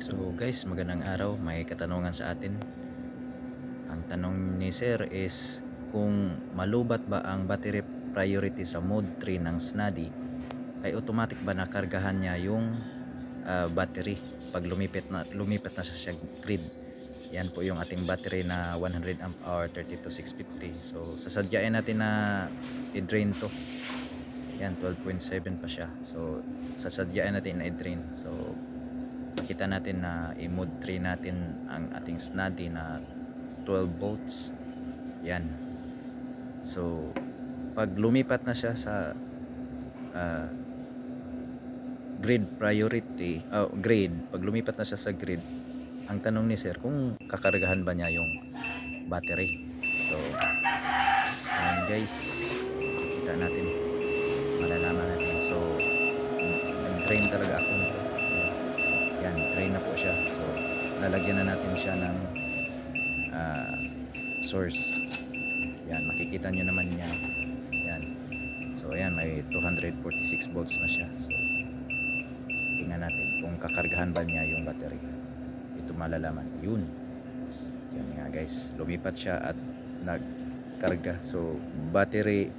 So guys, magandang araw. May katanungan sa atin. Ang tanong ni Sir is kung malubat ba ang battery priority sa mode 3 ng Snady ay automatic ba nakargahan niya yung ah, battery pag lumipit na lumipat na siya sa grid. Yan po yung ating battery na 100 amp hour 32650. So sasadyain natin na i-drain to. Yan 12.7 pa siya. So sasadyain natin na i-drain. So makita natin na i-mode 3 natin ang ating snuddy na 12 volts yan. So pag lumipat na siya sa ah, grid priority oh, grid pag lumipat na siya sa grid ang tanong ni sir kung kakargahan ba niya yung battery? So yan guys. Kita natin. Malalaman natin. So nag-drain talaga ako na po siya. So, lalagyan na natin siya ng ah, source. Yan, makikita nyo naman yan. Yan. So, ayan, may 246 volts na siya. So, tingnan natin kung kakargahan ba niya yung battery. Ito malalaman. Yun. Yan nga guys. Lumipat siya at nagkarga. So, battery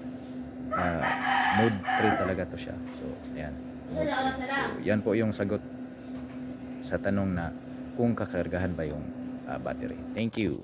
ah, mode 3 talaga to siya. So, ayan. Mode 3. So, yan po yung sagot sa tanong na kung kakargahan ba yung ah, battery. Thank you.